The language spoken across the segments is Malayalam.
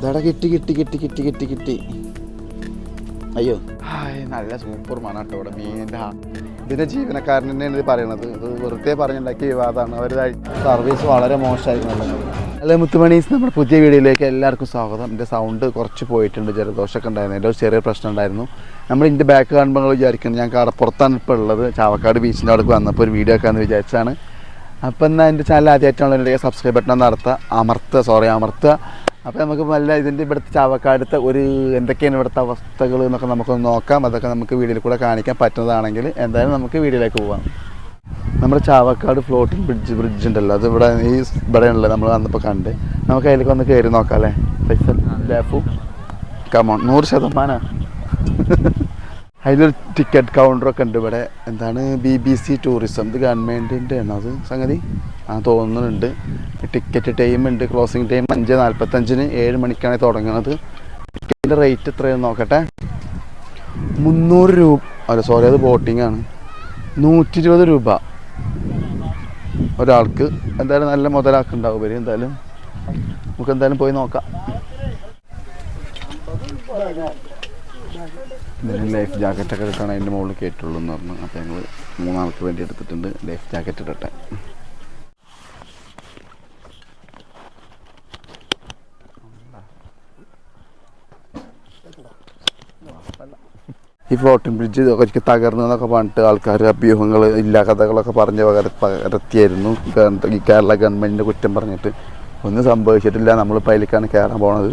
ഇതടെ കിട്ടി കിട്ടി കിട്ടി കിട്ടി കിട്ടി കിട്ടി. അയ്യോ. നല്ല സൂപ്പർ മണാട്ടോ ഇവിടെ മീനിന്റെ ഇതിന്റെ ജീവനക്കാരൻ തന്നെയാണ് ഇത് പറയണത്. ഇത് വെറുതെ പറഞ്ഞുണ്ടാക്കിയ വിവാദമാണ്. അവരുടെ സർവീസ് വളരെ മോശമായിരുന്നു അല്ലെ മുത്തുമണീസ് നമ്മുടെ പുതിയ വീഡിയോയിലേക്ക് എല്ലാവർക്കും സ്വാഗതം. എന്റെ സൗണ്ട് കുറച്ച് പോയിട്ടുണ്ട് ജലദോഷമൊക്കെ ഉണ്ടായിരുന്നു. എന്റെ ചെറിയ പ്രശ്നം ഉണ്ടായിരുന്നു. നമ്മൾ ഇതിന്റെ ബാക്ക് കാണുമ്പോൾ നിങ്ങൾ വിചാരിക്കുന്നത് ഞാൻ കടപ്പുറത്താണ് ഇപ്പോൾ ഉള്ളത്. ചാവക്കാട് ബീച്ചിന്റെ അവിടേക്ക് വന്നപ്പോൾ ഒരു വീഡിയോ ഒക്കെ വിചാരിച്ചാണ് അപ്പം എന്നാൽ എന്റെ ചാനൽ ആദ്യമായിട്ടുള്ള സബ്സ്ക്രൈബ് ബട്ടൺ നടത്തുക. അമർത്തുക സോറി അമർത്തുക. അപ്പോൾ നമുക്ക് നല്ല ഇതിന്റെ ഇവിടുത്തെ ചാവക്കാടുത്തെ ഒരു എന്തൊക്കെയാണ് ഇവിടുത്തെ അവസ്ഥകൾ എന്നൊക്കെ നമുക്കൊന്ന് നോക്കാം. അതൊക്കെ നമുക്ക് വീഡിയോയിൽ കൂടെ കാണിക്കാൻ പറ്റുന്നതാണെങ്കിൽ എന്തായാലും നമുക്ക് വീഡിയോയിലേക്ക് പോകാം നമ്മുടെ ചാവക്കാട് ഫ്ലോട്ടിംഗ് ബ്രിഡ്ജ് ബ്രിഡ്ജ് ഉണ്ടല്ലോ. അത് ഇവിടെ ഈ ഇവിടെയുള്ളത് നമ്മൾ വന്നപ്പോൾ കണ്ട്. നമുക്ക് അതിലേക്ക് ഒന്ന് കയറി നോക്കാം അല്ലേ? ഫൈസൽ ലാഫു കമോൺ നൂറ് ശതമാനം. അതിലൊരു ടിക്കറ്റ് കൗണ്ടറൊക്കെ ഉണ്ട് ഇവിടെ. എന്താണ്? ബി ബി സി ടൂറിസം ഇത് ഗവൺമെന്റിന്റെ ആണ് അത് സംഗതി? ആ തോന്നുന്നുണ്ട്. ടിക്കറ്റ് ടൈം ഉണ്ട്. ക്ലോസിങ് ടൈം അഞ്ച് നാൽപ്പത്തഞ്ചിന് ഏഴ് മണിക്കാണ് തുടങ്ങുന്നത് ടിക്കറ്റിന്റെ റേറ്റ് എത്രയാണെന്ന് നോക്കട്ടെ. മുന്നൂറ് രൂപ. അല്ല സോറി അത് ബോട്ടിംഗ് ആണ്. നൂറ്റി ഇരുപത് രൂപ. ഒരാൾക്ക്. എന്തായാലും നല്ല മുതലാക്കുണ്ടാവും ഇവർ എന്തായാലും. നമുക്ക് എന്തായാലും പോയി നോക്കാം. ഇതിന് ലൈഫ് ജാക്കറ്റ് ഒക്കെ എടുത്താണ് അതിന്റെ മുകളിൽ കയറ്റുള്ളൂ എന്ന് പറഞ്ഞു. അപ്പോൾ ഞങ്ങൾ മൂന്നാൾക്ക് വേണ്ടി എടുത്തിട്ടുണ്ട് ലൈഫ് ജാക്കറ്റ് ഇടട്ടെ. ഈ ഫ്ലോട്ടിംഗ് ബ്രിഡ്ജ് ഒരിക്കൽ തകർന്നു എന്നൊക്കെ പറഞ്ഞിട്ട് ആൾക്കാർ അഭ്യൂഹങ്ങൾ ഇല്ലാ കഥകളൊക്കെ പറഞ്ഞ് പകരത്തിയായിരുന്നു ഈ കേരള ഗവൺമെന്റിന്റെ കുറ്റം പറഞ്ഞിട്ട് ഒന്നും സംഭവിച്ചിട്ടില്ല. നമ്മൾ അതിലേക്കാണ് കയറാൻ പോണത്.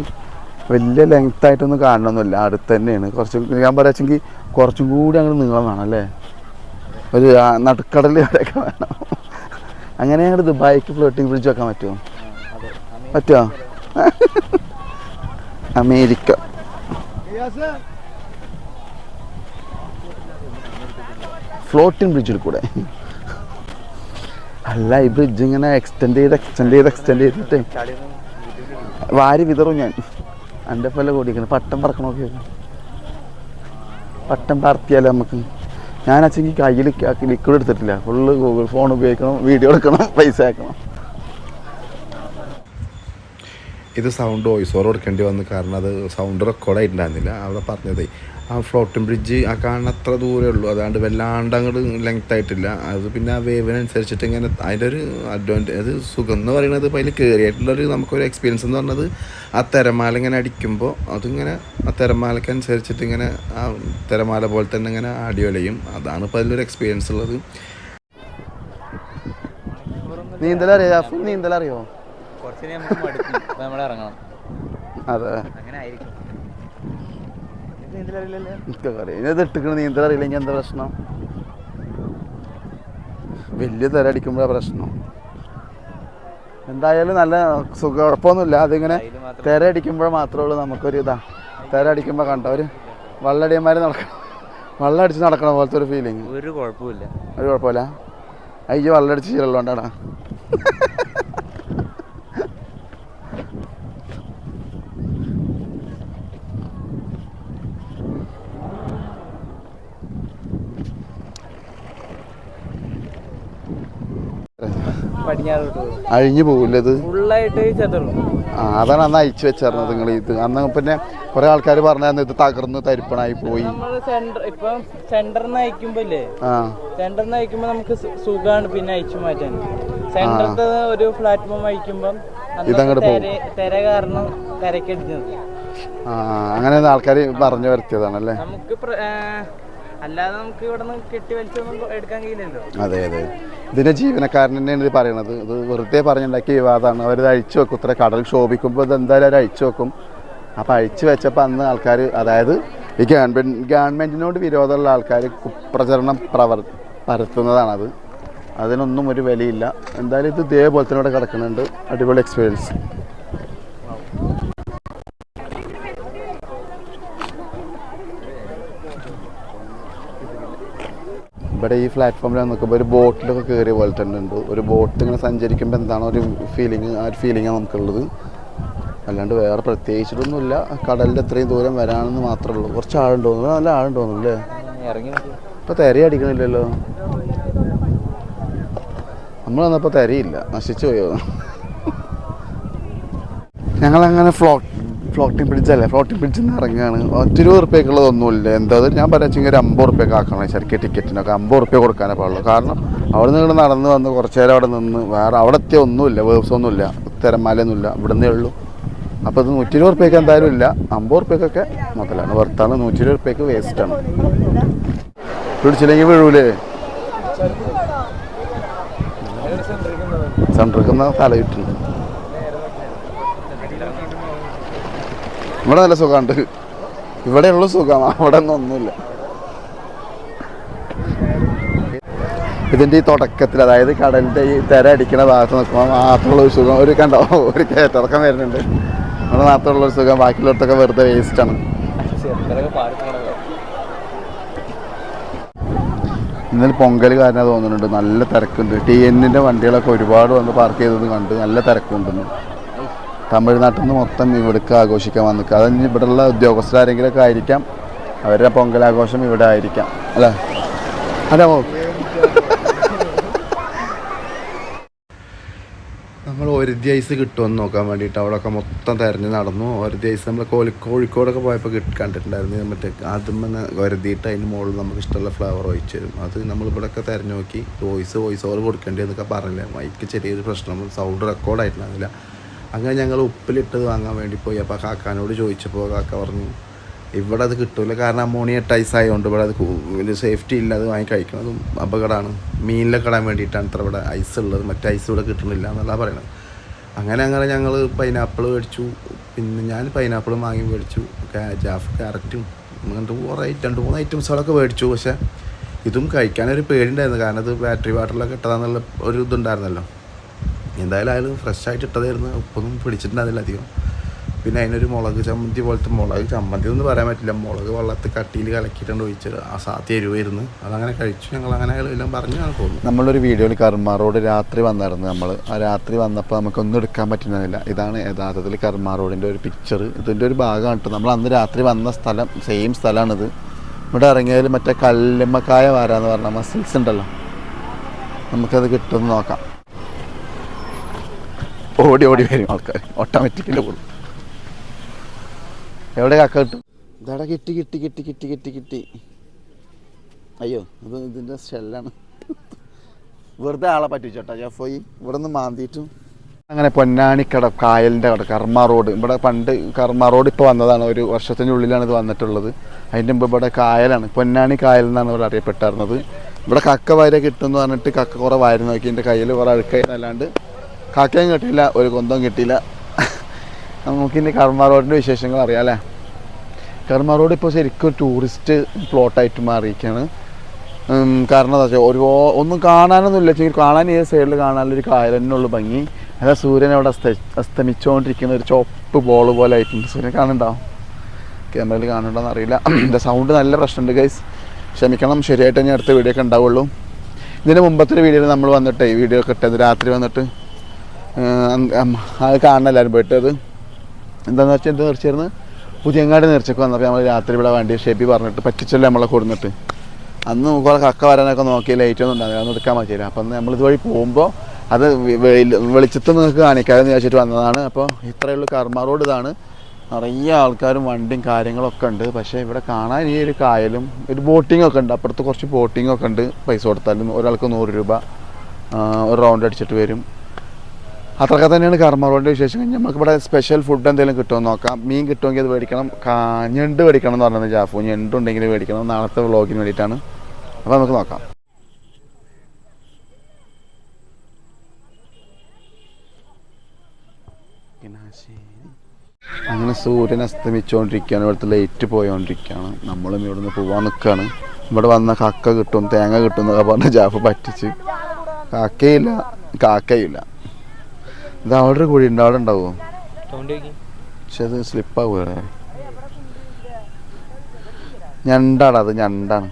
വലിയ ലെങ്ത് ആയിട്ടൊന്നും കാണണമെന്നില്ല അടുത്ത് തന്നെയാണ്. കുറച്ച് ഞാൻ പറയാച്ചെങ്കിൽ കുറച്ചും കൂടി അങ്ങോട്ട് നീളം വേണം അല്ലേ? ഒരു നടുക്കടൽ വരെയൊക്കെ വേണം. അങ്ങനെ അങ്ങോട്ട് ദുബായിക്ക് ഫ്ലോട്ടിങ് ബ്രിഡ്ജ് വെക്കാൻ പറ്റുമോ? പറ്റുമോ? അമേരിക്ക. ഫ്ലോട്ടിംഗ് ബ്രിഡ്ജിൽ കൂടെ. അല്ല ഈ ബ്രിഡ്ജ് ഇങ്ങനെ എക്സ്റ്റെൻഡ് ചെയ്ത് എക്സ്റ്റെൻഡ് ചെയ്ത് എക്സ്റ്റെൻഡ് ചെയ്തിട്ട് വാരി വിതറും ഞാൻ. എന്റെ പോലെ കൂടിയിരിക്കണം പട്ടം പറക്കണമൊക്കെ പട്ടം പറത്തിയാലോ നമുക്ക്. ഞാൻ അച്ഛൻ കയ്യിൽ ലിക്വിഡ് എടുത്തിട്ടില്ല. ഫുള്ള് ഗൂഗിൾ ഫോൺ ഉപയോഗിക്കണം വീഡിയോ എടുക്കണം പൈസ ആക്കണം ഇത് സൗണ്ട് വോയിസ് ഓവർ കൊടുക്കേണ്ടി വന്നു കാരണം അത് സൗണ്ട് റെക്കോർഡ് ആയിട്ടുണ്ടായിരുന്നില്ല. അവിടെ പറഞ്ഞത് ആ ഫ്ലോട്ടിംഗ് ബ്രിഡ്ജ് ആ കാണുന്ന അത്ര ദൂരമേ ഉള്ളൂ. അതാണ്ട് വല്ലാണ്ട് അങ്ങോട്ട് ലെങ്ത് ആയിട്ടില്ല. അത് പിന്നെ ആ വേവിനനുസരിച്ചിട്ട് ഇങ്ങനെ അതിന്റെ ഒരു അഡ്വാന്റേജ് അത് സുഖം എന്ന് പറയുന്നത് ഇപ്പോൾ അതിൽ കയറിയായിട്ടുള്ളൊരു നമുക്കൊരു എക്സ്പീരിയൻസ് എന്ന് പറഞ്ഞത് ആ തിരമാല ഇങ്ങനെ അടിക്കുമ്പോൾ അതിങ്ങനെ ആ തിരമാലയ്ക്ക് അനുസരിച്ചിട്ട് ഇങ്ങനെ ആ തിരമാല പോലെ തന്നെ ഇങ്ങനെ അടിയൊലയും അതാണ് ഇപ്പോൾ അതിലൊരു എക്സ്പീരിയൻസ് ഉള്ളത്. നീന്തലറിയോ നീന്തലറിയോ കുറച്ച് നമുക്ക് മടുക്കും. അപ്പൊ നമ്മൾ ഇറങ്ങണം. അതെ. അങ്ങനെ ആയിരിക്കും. നീന്തലറിയില്ലല്ലോ ഇട്ടിക്കണ നീന്തലറിയില്ലെങ്കിൽ എന്താ പ്രശ്നം? വലിയ തര അടിക്കുമ്പോഴാണ് പ്രശ്നം. എന്തായാലും നല്ല സുഖ. കുഴപ്പമൊന്നുമില്ല. അതിങ്ങനെ തിര അടിക്കുമ്പോൾ മാത്രമേ ഉള്ളൂ നമുക്കൊരു ഇതാ. തിര അടിക്കുമ്പോൾ കണ്ട? ഒരു വള്ളടിയന്മാർ നടക്കണം വള്ളടിച്ച് അടിച്ച് നടക്കണ പോലത്തെ ഒരു ഫീലിംഗ് ഒരു കുഴപ്പമില്ല ഒരു കുഴപ്പമില്ല. അയ്യോ വള്ളടിച്ച് അടിച്ച് ശീലമുള്ളതുകൊണ്ടാണ് പടിഞ്ഞാറോട്ട് പോകും അഴിഞ്ഞു പോകില്ലത് ഫുള്ളായിട്ട് ചെതറും ആ അതാണ് അന്ന് അയച്ചു വെച്ചായിരുന്നത് നിങ്ങൾ ഇത്. അന്ന് പിന്നെ കുറെ ആൾക്കാർ പറഞ്ഞായിരുന്നു ഇത് തകർന്ന് തരിപ്പണായി പോയി. സെന്റർ ഇപ്പം സെന്ററിന്ന് അയക്കുമ്പോ ഇല്ലേ ആ. സെന്ററിന്ന് അയക്കുമ്പോ നമുക്ക് സു- സുഖാണ് പിന്നെ അയച്ചു മാറ്റാൻ. ഒരു പ്ലാറ്റ്ഫോം അയക്കുമ്പം അന്നൊക്കെ ഇതങ്ങട് പോകും. തെര- തെര കാരണം കരക്കടിച്ചത് ആ അങ്ങനെ ആൾക്കാർ പറഞ്ഞു വരുത്തിയതാണല്ലേ? നമുക്ക് പ്ര- അല്ലാതെ നമുക്ക് ഇവിടെ നിന്ന് കെട്ടി വലിച്ചൊന്നും എടുക്കാൻ കഴിയില്ലല്ലോ. അതെ അതെ. ഇതിന്റെ ജീവനക്കാരൻ തന്നെയാണ് ഇത് പറയണത്. ഇത് വെറുതെ പറഞ്ഞുണ്ടാക്കിയ വിവാദമാണ്. അവരിത് അഴിച്ചു വെക്കും. ഇത്ര കടൽ ക്ഷോഭിക്കുമ്പോൾ ഇത് എന്തായാലും അവർ അഴിച്ചു വെക്കും. അപ്പം അഴിച്ചു വെച്ചപ്പോൾ അന്ന് ആൾക്കാർ അതായത് ഈ ഗവൺമെന്റ് ഗവൺമെന്റിനോട് വിരോധമുള്ള ആൾക്കാർ കുപ്രചരണം പ്രവർ പരത്തുന്നതാണത്. അതിനൊന്നും ഒരു വിലയില്ല. എന്തായാലും ഇത് ഇതേപോലെ തന്നെ ഇവിടെ കിടക്കുന്നുണ്ട്. അടിപൊളി എക്സ്പീരിയൻസ് ഇവിടെ ഈ പ്ലാറ്റ്ഫോമിൽ നോക്കുമ്പോൾ ഒരു ബോട്ടിലൊക്കെ കയറിയ പോലെ തന്നെ ഉണ്ട്. ഒരു ബോട്ട് ഇങ്ങനെ സഞ്ചരിക്കുമ്പോൾ എന്താണ് ഒരു ഫീലിംഗ് ആ ഒരു ഫീലിംഗാണ് നമുക്കുള്ളത്. അല്ലാണ്ട് വേറെ പ്രത്യേകിച്ചിട്ടൊന്നുമില്ല. കടലിൽ എത്രയും ദൂരം വരാണെന്ന് മാത്രമേ ഉള്ളൂ. കുറച്ച് തോന്നുന്നു നല്ല തോന്നുന്നു അല്ലേ? ഇറങ്ങി നോക്ക്. ഇപ്പം തിര അടിക്കണില്ലല്ലോ. നമ്മൾ വന്നപ്പോൾ തിരയില്ല. നശിച്ചു പോയോ? ഞങ്ങളങ്ങനെ ഫ്ലോ ഫ്ലോട്ടിംഗ് ബ്രിഡ്ജ് അല്ലേ? ഫ്ലോട്ടിംഗ് ബ്രിഡ്ജിൽ നിന്ന് ഇറങ്ങുകയാണ് ഒത്തിരി ഇരുപത് റുപ്യക്കുള്ളതൊന്നുമില്ല എന്താ ഞാൻ പറയാച്ചെങ്കിൽ ഒരു അമ്പത് റുപ്യക്ക് ആക്കണം ശരിക്കും ടിക്കറ്റിനൊക്കെ. അമ്പത് റുപ്യ കൊടുക്കാനേ പാടുള്ളൂ. കാരണം അവിടെ നിന്ന് ഇങ്ങനെ നടന്ന് വന്ന് കുറച്ച് നേരം അവിടെ നിന്ന് വേറെ അവിടെ എത്തിയ ഒന്നുമില്ല. വേവ്സ് ഒന്നുമില്ല. തിരമാലയൊന്നുമില്ല ഇവിടുന്നേ ഉള്ളൂ. അപ്പോൾ ഇത് നൂറ്റി ഇരുപത് ഉറുപ്പ്യക്ക് എന്തായാലും ഇല്ല. അമ്പത് ഉറുപ്പ്യക്കൊക്കെ മുതലാണ്. വർത്താണ് നൂറ്റി ഇരുപത് ഉറുപ്പ്യക്ക് വേസ്റ്റാണ് പിടിച്ചില്ലെങ്കിൽ വീഴൂലേ? സെൻട്രിക്കുന്ന തല ഇവിടെ നല്ല സുഖമുണ്ട്. ഇവിടെയുള്ള സുഖമാണ് അവിടെ ഒന്നും ഒന്നുമില്ല. ഇതിന്റെ ഈ തുടക്കത്തിൽ അതായത് കടലിന്റെ ഈ തിര അടിക്കുന്ന ഭാഗത്ത് നിൽക്കുമ്പോൾ മാത്രമുള്ള ഒരു സുഖം ഒരു കണ്ടോ ഒരു കയറ്റിറക്കം വരുന്നുണ്ട്. അവിടെ മാത്രമുള്ള ഒരു സുഖം ബാക്കിയുള്ളടത്തൊക്കെ വെറുതെ വേസ്റ്റാണ് ഇന്നലെ പൊങ്കൽ കാരണം തോന്നുന്നുണ്ട് നല്ല തിരക്കുണ്ട്. ടി എന്നിന്റെ വണ്ടികളൊക്കെ ഒരുപാട് വന്ന് പാർക്ക് ചെയ്തത് കണ്ട് നല്ല തിരക്കുണ്ടെന്ന്. തമിഴ്നാട്ടിൽ നിന്ന് മൊത്തം ഇവിടേക്ക് ആഘോഷിക്കാൻ വന്നിക്കുക അത് ഇവിടെ ഇവിടെയുള്ള ഉദ്യോഗസ്ഥരാരെങ്കിലൊക്കെ ആയിരിക്കാം. അവരുടെ പൊങ്കലാഘോഷം ഇവിടെ ആയിരിക്കാം. അല്ലേ? അതെ നമ്മൾ ഒരുതി ഐസ് കിട്ടുമെന്ന് നോക്കാൻ വേണ്ടിയിട്ട് അവിടെയൊക്കെ മൊത്തം തിരഞ്ഞ് നടന്നു. ഒരുതി ഐസ് നമ്മൾ കോഴി കോഴിക്കോടൊക്കെ പോയപ്പോൾ കിട്ടി കണ്ടിട്ടുണ്ടായിരുന്നു. മറ്റേ ആദ്യം ഒരുതിയിട്ട് അതിന് മുകളിൽ നമുക്ക് ഇഷ്ടമുള്ള ഫ്ലവർ ഒഴിച്ച് തരും. അത് നമ്മൾ ഇവിടെയൊക്കെ തിരഞ്ഞു നോക്കി. വോയിസ് വോയിസ് ഓവർ കൊടുക്കേണ്ടി എന്നൊക്കെ പറഞ്ഞില്ലേ? മൈക്ക് ചെറിയൊരു പ്രശ്നം സൗണ്ട് റെക്കോർഡായിട്ടുണ്ടായിരുന്നില്ല. അങ്ങനെ ഞങ്ങൾ ഉപ്പിലിട്ടത് വാങ്ങാൻ വേണ്ടി പോയി. അപ്പോൾ കാക്കാനോട് ചോദിച്ചപ്പോൾ കാക്ക പറഞ്ഞു ഇവിടെ അത് കിട്ടില്ല കാരണം അമോണിയ ടൈസ് ആയതുകൊണ്ട് ഇവിടെ അത് വലിയ സേഫ്റ്റി ഇല്ല. അത് വാങ്ങി കഴിക്കുന്നതും അപകടമാണ്. മീനിലൊക്കെ ഇടാൻ വേണ്ടിയിട്ടാണ് ഇത്ര ഇവിടെ ഐസ് ഉള്ളത്. മറ്റേ ഐസ് ഇവിടെ കിട്ടുന്നില്ല എന്നുള്ള പറയണത്. അങ്ങനെ അങ്ങനെ ഞങ്ങൾ പൈനാപ്പിൾ മേടിച്ചു. പിന്നെ ഞാൻ പൈനാപ്പിൾ വാങ്ങി മേടിച്ചു. ജാഫ് ക്യാരറ്റും അങ്ങനത്തെ കുറേ രണ്ട് മൂന്ന് ഐറ്റംസുകളൊക്കെ മേടിച്ചു. പക്ഷേ ഇതും കഴിക്കാനൊരു പേടിയുണ്ടായിരുന്നു. കാരണം അത് ബാറ്ററി വാട്ടറിലൊക്കെ ഇട്ടതാന്നുള്ള ഒരു ഇതുണ്ടായിരുന്നല്ലോ. എന്തായാലും അയാൾ ഫ്രഷ് ആയിട്ട് ഇട്ടതായിരുന്നു. ഉപ്പൊന്നും പിടിച്ചിട്ടുണ്ടായിരുന്നില്ല അധികം. പിന്നെ അതിനൊരു മുളക് ചമ്മന്തി പോലത്തെ മുളക് ചമ്മന്തി ഒന്നും പറയാൻ പറ്റില്ല. മുളക് വെള്ളത്തിൽ കട്ടിയിൽ കലക്കിയിട്ടുണ്ട് ഒഴിച്ചത് ആ സാത്തി എരിവായിരുന്നു. അതങ്ങനെ കഴിച്ചു. ഞങ്ങൾ അങ്ങനെ എല്ലാം പറഞ്ഞു ഞങ്ങൾ തോന്നുന്നു നമ്മളൊരു വീഡിയോയിൽ കർമാറോഡ് രാത്രി വന്നായിരുന്നു നമ്മൾ ആ രാത്രി വന്നപ്പോൾ നമുക്കൊന്നും എടുക്കാൻ പറ്റുന്നില്ല. ഇതാണ് യഥാർത്ഥത്തിൽ കർമാറോഡിന്റെ ഒരു പിക്ചർ ഇതിന്റെ ഒരു ഭാഗമാണ് കേട്ടോ. നമ്മൾ അന്ന് രാത്രി വന്ന സ്ഥലം സെയിം സ്ഥലമാണിത്. ഇവിടെ ഇറങ്ങിയാൽ മറ്റേ കല്ലുമ്മക്കായ വാരാന്ന് പറഞ്ഞ മസിൽസ് ഉണ്ടല്ലോ. നമുക്കത് കിട്ടുമെന്ന് നോക്കാം. ഓടി ഓടി വരും ആൾക്കാർ ഓട്ടോമാറ്റിക്കലി പോകും എവിടെ കക്ക കിട്ടും? ഇതവിടെ കിട്ടി കിട്ടി കിട്ടി കിട്ടി കിട്ടി കിട്ടി. അയ്യോ ഇത് ഇതിന്റെ ഷെല്ലാണ് വെറുതെ ആളെ പറ്റിച്ചോട്ടാ ഞാൻ പോയി ഇവിടെ നിന്ന് മാന്തിയിട്ടും. അങ്ങനെ പൊന്നാനിക്കട കായലിന്റെ കട കർമ്മ റോഡ്. ഇവിടെ പണ്ട് കർമ്മ റോഡ് ഇപ്പോൾ വന്നതാണ്. ഒരു വർഷത്തിന്റെ ഉള്ളിലാണ് ഇത് വന്നിട്ടുള്ളത്. അതിന്റെ മുമ്പ് ഇവിടെ കായലാണ്. പൊന്നാനി കായൽ എന്നാണ് ഇവിടെ അറിയപ്പെട്ടിരുന്നത് ഇവിടെ കക്ക വാര കിട്ടുമെന്ന് പറഞ്ഞിട്ട് കക്ക കുറേ വാരി നോക്കി എന്റെ കയ്യിൽ കുറേ അഴുക്കായിരുന്നല്ലാണ്ട് കാക്കയും കിട്ടിയില്ല ഒരു കൊന്തവും കിട്ടിയില്ല. നമുക്കിനി കർമ്മ റോഡിന്റെ വിശേഷങ്ങൾ അറിയാം അല്ലേ? കർമ്മ റോഡ് ഇപ്പോൾ ശരിക്കും ടൂറിസ്റ്റ് പ്ലോട്ടായിട്ട് മാറിയിരിക്കുകയാണ്. കാരണം എന്താ വെച്ചാൽ ഒരു ഒന്നും കാണാനൊന്നും ഇല്ല ചെങ്കിൽ കാണാൻ ഏത് സൈഡിൽ കാണാനൊരു കായൽ തന്നെ ഭംഗി. അല്ല സൂര്യൻ അവിടെ അസ്ത അസ്തമിച്ചുകൊണ്ടിരിക്കുന്ന ഒരു ചോപ്പ് ബോൾ പോലെ ആയിട്ടുണ്ട്. സൂര്യൻ കാണുന്നുണ്ടാവും ക്യാമറയിൽ കാണുന്നുണ്ടോ അറിയില്ല. എന്റെ സൗണ്ട് നല്ല പ്രശ്നമുണ്ട് ഗൈസ് ക്ഷമിക്കണം ശരിയായിട്ട് ഞാൻ അടുത്ത വീഡിയോ ഒക്കെ ഉണ്ടാവുള്ളൂ. ഇതിന് മുമ്പത്തെ വീഡിയോയിൽ നമ്മൾ വന്നിട്ട് ഈ വീഡിയോ ഒക്കെ രാത്രി വന്നിട്ട്. അത് കാണണം എല്ലാവരും പോയിട്ട് അത്. എന്താണെന്ന് വെച്ചാൽ എന്ത് നേർച്ചയായിരുന്നു പുതിയങ്ങാട് നേർച്ചയ്ക്ക് വന്നപ്പോൾ നമ്മൾ രാത്രി ഇവിടെ വണ്ടി ഷേപ്പി പറഞ്ഞിട്ട് പറ്റിച്ചല്ലേ നമ്മളെ കൊടുന്നിട്ട്. അന്ന് കുറെ കക്ക വരാനൊക്കെ നോക്കി ലൈറ്റ് ഒന്നും ഉണ്ടാവില്ല അതൊന്നും എടുക്കാൻ പറ്റിയില്ല. അപ്പം നമ്മൾ ഇതുവഴി പോകുമ്പോൾ അത് വെളിച്ചത്ത് നിങ്ങൾക്ക് കാണിക്കാമെന്ന് വിചാരിച്ചിട്ട് വന്നതാണ്. അപ്പോൾ ഇത്രയുള്ള കർമ്മ റോഡ് ഇതാണ്. നിറയെ ആൾക്കാരും വണ്ടിയും കാര്യങ്ങളൊക്കെ ഉണ്ട്. പക്ഷേ ഇവിടെ കാണാൻ ഈ ഒരു കായലും ഒരു ബോട്ടിംഗ് ഒക്കെ ഉണ്ട്. അപ്പുറത്ത് കുറച്ച് ബോട്ടിംഗ് ഒക്കെ ഉണ്ട്. പൈസ കൊടുത്താലും ഒരാൾക്ക് നൂറ് രൂപ ഒരു റൗണ്ട് അടിച്ചിട്ട് വരും. അത്രയൊക്കെ തന്നെയാണ് കർമ്മറോഡിന്റെ വിശേഷം കഴിഞ്ഞാൽ നമുക്കിവിടെ സ്പെഷ്യൽ ഫുഡ് എന്തെങ്കിലും കിട്ടുമോ നോക്കാം. മീൻ കിട്ടുമെങ്കിൽ അത് മേടിക്കണം. ഞണ്ട് മേടിക്കണം എന്ന് പറഞ്ഞത് ജാഫു. ഞണ്ടുണ്ടെങ്കിൽ മേടിക്കണം. നാളത്തെ വ്ളോഗിന് വേണ്ടിയിട്ടാണ്. അപ്പോൾ നമുക്ക് നോക്കാം. അങ്ങനെ സൂര്യൻ അസ്തമിച്ചുകൊണ്ടിരിക്കുകയാണ് ഇവിടുത്തെ ലൈറ്റ് പോയോണ്ടിരിക്കുകയാണ്. നമ്മളും ഇവിടെ നിന്ന് പോവാൻ നിൽക്കുകയാണ് ഇവിടെ വന്ന കക്ക കിട്ടും തേങ്ങ കിട്ടും എന്നൊക്കെ പറഞ്ഞ് ജാഫ് പറ്റിച്ച്. കാക്കയില്ല. കാക്കയില്ല. ഇത് അവിടെ ഒരു കുഴി ഉണ്ട് അവിടെ ഉണ്ടാവോ? പക്ഷെ അത് സ്ലിപ്പാവുക ഞണ്ടാണ് അത് ഞണ്ടാണ്.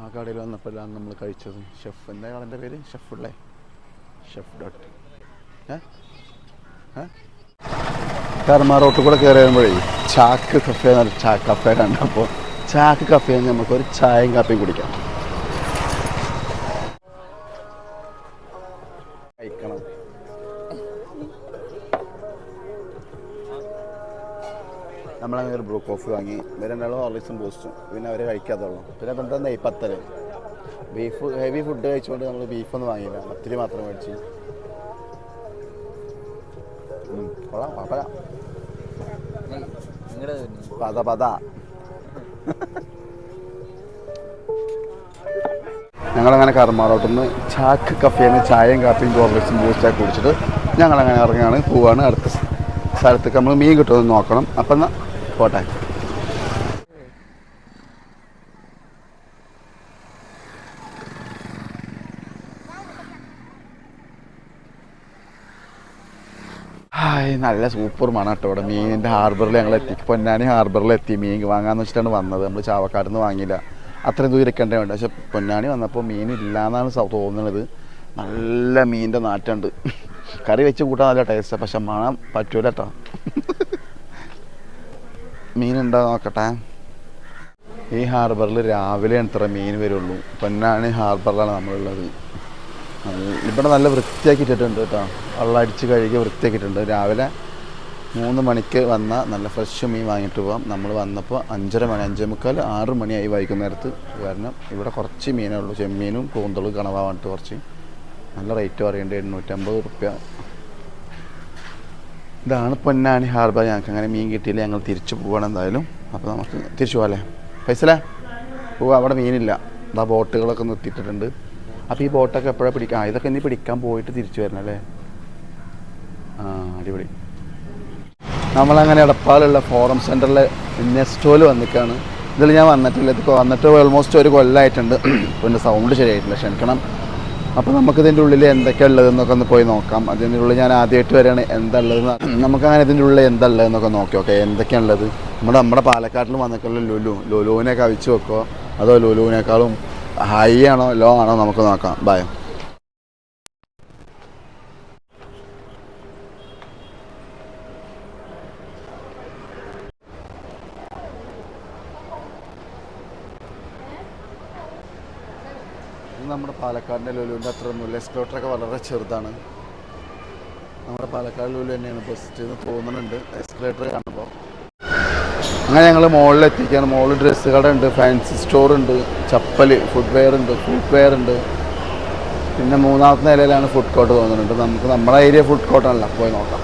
ആ കടയിൽ വന്നപ്പോഴാണ് നമ്മൾ കഴിച്ചത്. ഷെഫ് എന്താ കടന്റെ പേര്? ഷെഫ് ഉള്ളേ ഷെഫ് ഡോട്ട്. കർമ്മ റോട്ടിൽ കൂടെ കയറി വരുമ്പോഴേ ചാക്ക് കഫേ എന്നൊരു ചാക്ക് കഫേ കണ്ടപ്പോൾ ചാക്ക് കഫേ നമുക്ക് ഒരു ചായയും കാപ്പിയും കുടിക്കാം. നമ്മളങ്ങനെ ഒരു ബ്രൂ കോഫി വാങ്ങി. ഇവർ രണ്ടാളും ഹോർലിക്സും ബൂസ്റ്റും പിന്നെ അവർ കഴിക്കാത്തുള്ളൂ. പിന്നെ എന്താ നെയ്പ്പത്തൽ ബീഫ് ഹെവി ഫുഡ് കഴിച്ചുകൊണ്ട് നമ്മൾ ബീഫൊന്നും വാങ്ങിയില്ല. ഒത്തിരി മാത്രം മേടിച്ച്. കൊള്ളാം കുഴപ്പമില്ല പത പത. ഞങ്ങളങ്ങനെ കർമാറോട്ടുനിന്ന് ചാക്ക് കഫേന്ന് ചായയും കാപ്പിയും ഹോർലിക്സും ബൂസ്റ്റൊക്കെ കുടിച്ചിട്ട് ഞങ്ങളങ്ങനെ ഇറങ്ങുകയാണ് പോവാണ് അടുത്ത സ്ഥ- സ്ഥലത്തേക്ക്. നമ്മൾ മീൻ കിട്ടുമെന്ന് നോക്കണം. അപ്പം പോട്ടെ. നല്ല സൂപ്പർ മണം കേട്ടോ ഇവിടെ. മീനിന്റെ ഹാർബറിൽ ഞങ്ങൾ എത്തി. പൊന്നാനി ഹാർബറിൽ എത്തി. മീൻ വാങ്ങാന്ന് വെച്ചിട്ടാണ് വന്നത്. നമ്മൾ ചാവക്കാട് നിന്ന് വാങ്ങിയില്ല. അത്രയും ദൂരം ഇരിക്കേണ്ടേ വേണ്ട. പക്ഷെ പൊന്നാനി വന്നപ്പോൾ മീൻ ഇല്ലാന്നാണ് സ- തോന്നുന്നത്. നല്ല മീനിന്റെ നാറ്റുണ്ട്. കറി വെച്ച് കൂട്ടാൻ നല്ല ടേസ്റ്റ് പക്ഷെ മണം പറ്റൂല കേട്ടോ. മീനുണ്ടോ നോക്കട്ടെ. ഈ ഹാർബറിൽ രാവിലെ എത്ര മീൻ വരുള്ളൂ. പൊന്നാനി ഹാർബറിലാണ് നമ്മളുള്ളത്. ഇവിടെ നല്ല വൃത്തിയാക്കിയിട്ടിട്ടുണ്ട് കേട്ടോ. വെള്ളം അടിച്ച് കഴുകി വൃത്തിയാക്കിയിട്ടുണ്ട്. രാവിലെ മൂന്ന് മണിക്ക് വന്ന നല്ല ഫ്രഷ് മീൻ വാങ്ങിയിട്ട് പോകാം നമ്മൾ വന്നപ്പോൾ അഞ്ചര മണി അഞ്ചേ മുക്കാൽ ആറ് മണിയായി വൈകുന്നേരത്ത്. കാരണം ഇവിടെ കുറച്ച് മീനേ ഉള്ളൂ. ചെമ്മീനും കൂന്തളും കണവാ വന്നിട്ട് കുറച്ച്. നല്ല റേറ്റ് പറയേണ്ടത് എണ്ണൂറ്റമ്പത് റുപ്യ. ഇതാണ് പൊന്നാനി ഹാർബർ. ഞങ്ങൾക്ക് അങ്ങനെ മീൻ കിട്ടിയില്ല. ഞങ്ങൾ തിരിച്ചു പോവാണ് എന്തായാലും. അപ്പോൾ നമുക്ക് തിരിച്ചു പോകാം അല്ലേ പൈസലേ പോവാ. അവിടെ മീനില്ല. ഇതാ ബോട്ടുകളൊക്കെ നിർത്തിയിട്ടുണ്ട് അപ്പോൾ ഈ ബോട്ടൊക്കെ എപ്പോഴാണ് പിടിക്കാം? ആ ഇതൊക്കെ ഇനി പിടിക്കാൻ പോയിട്ട് തിരിച്ചു വരണം അല്ലേ? ആ അടിപൊളി. നമ്മളങ്ങനെ എടപ്പാളുള്ള ഫോറം സെന്ററിലെ നെസ്റ്റോയിൽ വന്നിക്കാണ്. ഇതിൽ ഞാൻ വന്നിട്ടില്ല. ഇത് വന്നിട്ട് ഓൾമോസ്റ്റ് ഒരു കൊല്ലമായിട്ടുണ്ട് പിന്നെ സൗണ്ട് ശരിയായിട്ടില്ല. ക്ഷമിക്കണം. അപ്പോൾ നമുക്ക് ഇതിന്റെ ഉള്ളിൽ എന്തൊക്കെ ഉള്ളതെന്നൊക്കെ ഒന്ന് പോയി നോക്കാം. അതിന്റെ ഉള്ളിൽ ഞാൻ ആദ്യമായിട്ട് വരികയാണ് എന്താ ഉള്ളതെന്ന് നമുക്കങ്ങനെ ഇതിന്റെ ഉള്ളിൽ എന്താ ഉള്ളതെന്നൊക്കെ നോക്കി ഓക്കെ? എന്തൊക്കെയാണ് ഉള്ളത്? നമ്മുടെ നമ്മുടെ പാലക്കാട്ടിൽ വന്നിട്ടുള്ള ലുലു ലുലുവിനെ കവിച്ച് വെക്കോ അതോ ലുലുവിനേക്കാളും ഹൈ ആണോ ലോ ആണോ? നമുക്ക് നോക്കാം. ബായ് ഇത് നമ്മുടെ പാലക്കാടിന്റെ ലുലുവിന്റെ അത്ര ഒന്നുമില്ല. എക്സ്പ്ലോട്ടറൊക്കെ വളരെ ചെറുതാണ്. നമ്മുടെ പാലക്കാട് ലുലു തന്നെയാണ് ബെസ്റ്റ് എന്ന് തോന്നുന്നുണ്ട് എക്സ്പ്ലേറ്റർ കാണുമ്പോൾ അങ്ങനെ ഞങ്ങൾ മുകളിൽ എത്തിക്കുകയാണ് മുകളിൽ ഡ്രസ്സ് കട ഉണ്ട് ഫാൻസി സ്റ്റോർ ഉണ്ട് ചപ്പൽ ഫുഡ് വെയർ ഉണ്ട് ഫുഡ് വെയർ ഉണ്ട്. പിന്നെ മൂന്നാമത്തെ നിലയിലാണ് ഫുഡ് കോർട്ട് തോന്നുന്നുണ്ട്. നമുക്ക് നമ്മുടെ ഏരിയ ഫുഡ് കോർട്ടാണല്ലോ പോയി നോക്കാം.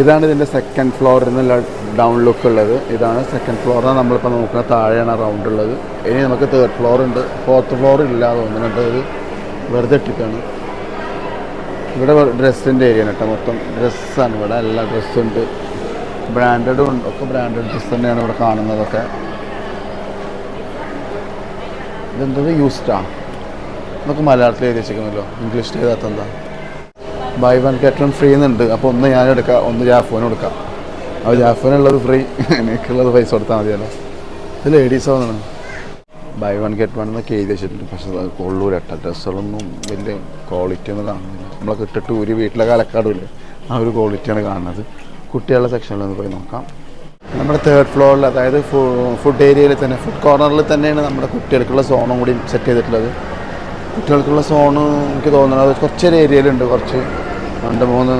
ഇതാണ് ഇതിന്റെ സെക്കൻഡ് ഫ്ലോറിൽ നിന്നുള്ള ഡൗൺ ലുക്ക് ഉള്ളത്. ഇതാണ് സെക്കൻഡ് ഫ്ലോറാണ് നമ്മളിപ്പോൾ നോക്കുന്ന താഴെയാണ് റൗണ്ട് ഉള്ളത്. ഇനി നമുക്ക് തേർഡ് ഫ്ലോർ ഉണ്ട്. ഫോർത്ത് ഫ്ലോർ ഇല്ല തോന്നുന്നുണ്ട് അത് വെറുതെ ഇട്ടിട്ടാണ്. ഇവിടെ ഡ്രസ്സിന്റെ ഏരിയ കേട്ടോ മൊത്തം. ഡ്രസ്സാണ് ഇവിടെ. എല്ലാ ഡ്രസ്സും ഉണ്ട്. ബ്രാൻഡഡും ഉണ്ട് ഒക്കെ ബ്രാൻഡഡ് ഡ്രസ്സ് തന്നെയാണ് ഇവിടെ കാണുന്നതൊക്കെ. ഇതെന്തത് യൂസ്ഡാ നമുക്ക് മലയാളത്തിൽ എഴുതി വെച്ചേക്കുന്നല്ലോ. ഇംഗ്ലീഷിൽ എഴുതാത്ത buy one get one free എന്നുണ്ട്. അപ്പോൾ ഒന്ന് ഞാൻ എടുക്കാം ഒന്ന് ജാഫോനും എടുക്കാം. അപ്പോൾ ജാഫോനുള്ളത് ഫ്രീ എനിക്കുള്ളത് പൈസ കൊടുത്താൽ മതിയല്ലോ. ഇത് ലേഡീസ് തോന്നണം ബൈ വൺ ഗെറ്റ് വൺ എന്നൊക്കെ എഴുതി വെച്ചിട്ടുണ്ട്. പക്ഷേ കേട്ടോ. ഡ്രസ്സുകളൊന്നും വലിയ ക്വാളിറ്റി ഒന്നും കാണുന്നില്ല. നമ്മളൊക്കെ ഇട്ടിട്ട് ഒരു വീട്ടിലെ കാലക്കാടും ആ ഒരു ക്വാളിറ്റിയാണ് കാണുന്നത്. കുട്ടികളുടെ സെക്ഷനിൽ ഒന്ന് പോയി നോക്കാം. നമ്മുടെ തേർഡ് ഫ്ലോറിൽ അതായത് ഫുഡ് ഏരിയയിൽ തന്നെ ഫുഡ് കോർണറിൽ തന്നെയാണ് നമ്മുടെ കുട്ടികൾക്കുള്ള സോണും കൂടി സെറ്റ് ചെയ്തിട്ടുള്ളത്. കുട്ടികൾക്കുള്ള സോണ് എനിക്ക് തോന്നുന്നത് കുറച്ചൊരു ഏരിയയിലുണ്ട് കുറച്ച് രണ്ട് മൂന്ന്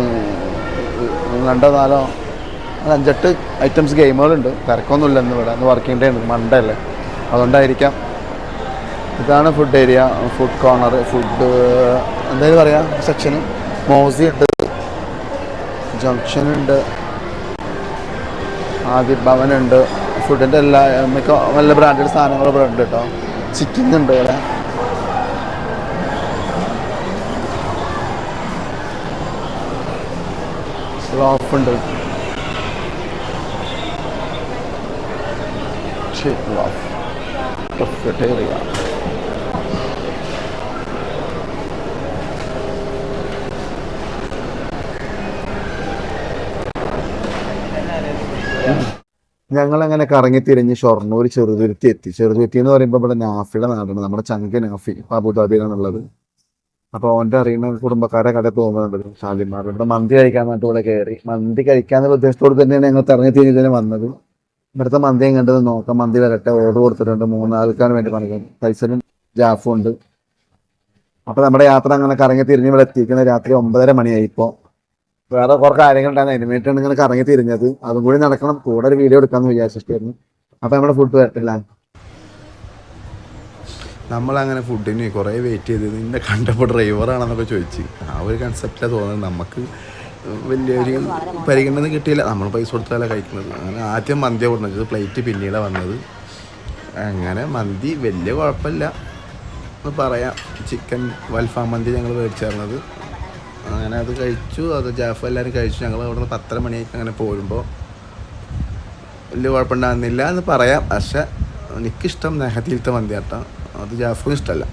രണ്ടോ നാലോ അഞ്ചെട്ട് ഐറ്റംസ് ഗെയിമുകളുണ്ട് തിരക്കൊന്നുമില്ല ഇന്ന് ഇവിടെ. ഇന്ന് വർക്കിംഗ് ഡേ ഉണ്ട്. മൺഡേ അല്ലേ? അതുകൊണ്ടായിരിക്കാം. ഇതാണ് food area food corner food എന്തായാലും പറയാം. സെക്ഷന് മോസി ഉണ്ട്. ജംഗ്ഷൻ ഉണ്ട്. ആദ്യ ഭവൻ ഉണ്ട്. ഫുഡിന്റെ എല്ലാ മിക്ക നല്ല ബ്രാൻഡഡ് സാധനങ്ങളും ഇവിടെ ഉണ്ട് കേട്ടോ. ചിക്കൻ ഉണ്ട് ഇവിടെ. Loaf cafeteria. ഞങ്ങളങ്ങനെ കറങ്ങി തിരിഞ്ഞ് ഷൊർണൂർ ചെറുതുരുത്തി എത്തി. ചെറുതുരുത്തി എന്ന് പറയുമ്പോൾ ഇവിടെ നാഫിയുടെ നാടാണ്. നമ്മുടെ ചങ്ക നാഫി അബുദാബിയിലാണുള്ളത്. അപ്പോൾ അവന്റെ അറിയുന്ന കുടുംബക്കാരെ കട തോന്നുന്നുണ്ട് ഷാലിമാർ ഇവിടെ മന്തി കഴിക്കാൻ വേണ്ടി ഇവിടെ കയറി മന്തി കഴിക്കാന്നുള്ള ഉദ്ദേശത്തോട് തന്നെയാണ് ഞങ്ങൾ ഇറങ്ങി തിരിഞ്ഞ് തന്നെ വന്നത്. ഇവിടുത്തെ മന്തി എങ്ങോട്ട് നോക്കാം. മന്തി വരട്ടെ ഓർഡർ കൊടുത്തിട്ടുണ്ട്. മൂന്നാൾക്കാണ് വേണ്ടി പറഞ്ഞു പൈസലും ജാഫും ഉണ്ട്. അപ്പൊ നമ്മുടെ യാത്ര അങ്ങനെ കറങ്ങി തിരിഞ്ഞ് ഇവിടെ എത്തിക്കുന്നത് രാത്രി ഒമ്പതര മണിയായി ഇപ്പോൾ വേറെ കുറെ കാര്യങ്ങളുണ്ടായിരുന്നു അതിന് വേണ്ടിയിട്ടാണ് ഇങ്ങനെ കറങ്ങി തിരിഞ്ഞത്. അതും കൂടി നടക്കണം. കൂടെ ഒരു വീഡിയോ എടുക്കാമെന്ന് വിചാരിച്ചിട്ടായിരുന്നു. അപ്പൊ നമ്മുടെ ഫുഡ് വരട്ടില്ല നമ്മളങ്ങനെ ഫുഡിന് കുറേ വെയിറ്റ് ചെയ്ത് നിന്നെ കണ്ടപ്പോൾ ഡ്രൈവറാണെന്നൊക്കെ ചോദിച്ച്. ആ ഒരു കൺസെപ്റ്റിലാണ് തോന്നുന്നത്. നമുക്ക് വലിയൊരു പരിഗണന കിട്ടിയില്ല. നമ്മൾ പൈസ കൊടുത്താലേ കഴിക്കുന്നത്. അങ്ങനെ ആദ്യം മന്തിയാണ് കൊടുത്തത് പ്ലേറ്റ് പിന്നീടാണ് വന്നത്. അങ്ങനെ മന്തി വലിയ കുഴപ്പമില്ല. എന്ന് പറയാം. ചിക്കൻ വൽഫാം മന്തി ഞങ്ങൾ മേടിച്ചിരുന്നത് അങ്ങനെ അത് കഴിച്ചു. അത് ജാഫ് എല്ലാവരും കഴിച്ചു. ഞങ്ങൾ അവിടെ നിന്ന് പത്തര മണിയൊക്കെ അങ്ങനെ പോരുമ്പോൾ വലിയ കുഴപ്പമുണ്ടാകുന്നില്ല എന്ന് പറയാം. പക്ഷേ എനിക്കിഷ്ടം നെഹത്തിയിലത്തെ മന്തിയാട്ടം. അത് ജാഫറിന് ഇഷ്ടമല്ല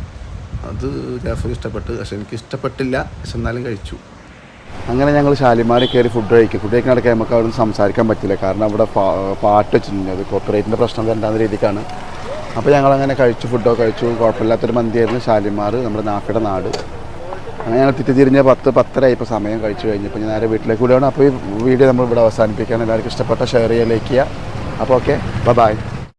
അത് ജാഫറിന് ഇഷ്ടപ്പെട്ടു. പക്ഷെ എനിക്ക് ഇഷ്ടപ്പെട്ടില്ല. പക്ഷെ എന്നാലും കഴിച്ചു. അങ്ങനെ ഞങ്ങൾ ശാലിമാരെ കയറി ഫുഡ് കഴിക്കും. ഫുഡ് കഴിക്കാൻ നടക്കാൻ നമുക്ക് അവിടെ സംസാരിക്കാൻ പറ്റില്ല. കാരണം അവിടെ പാട്ട് വെച്ചിട്ടുണ്ട്. അത് കോപ്പറേറ്റിന്റെ പ്രശ്നം വരണ്ടാന്ന രീതിക്കാണ്. അപ്പോൾ ഞങ്ങൾ അങ്ങനെ കഴിച്ചു ഫുഡൊക്കെ കഴിച്ചു. കുഴപ്പമില്ലാത്തൊരു മന്തിയായിരുന്നു ശാലിമാർ നമ്മുടെ നാക്കയുടെ നാട്. അങ്ങനെ ഞങ്ങൾ തിരിഞ്ഞ് പത്ത് പത്തരയായി ഇപ്പോൾ സമയം കഴിച്ചു കഴിഞ്ഞപ്പോൾ ഞാൻ നേരെ വീട്ടിലേക്ക് വിടുകയാണ് അപ്പോൾ ഈ വീഡിയോ നമ്മൾ ഇവിടെ അവസാനിപ്പിക്കാൻ എല്ലാവർക്കും ഇഷ്ടപ്പെട്ട ഷെയർ ചെയ്യാൻ ലൈക്ക് ചെയ്യുക. അപ്പോൾ ഓക്കെ ബൈ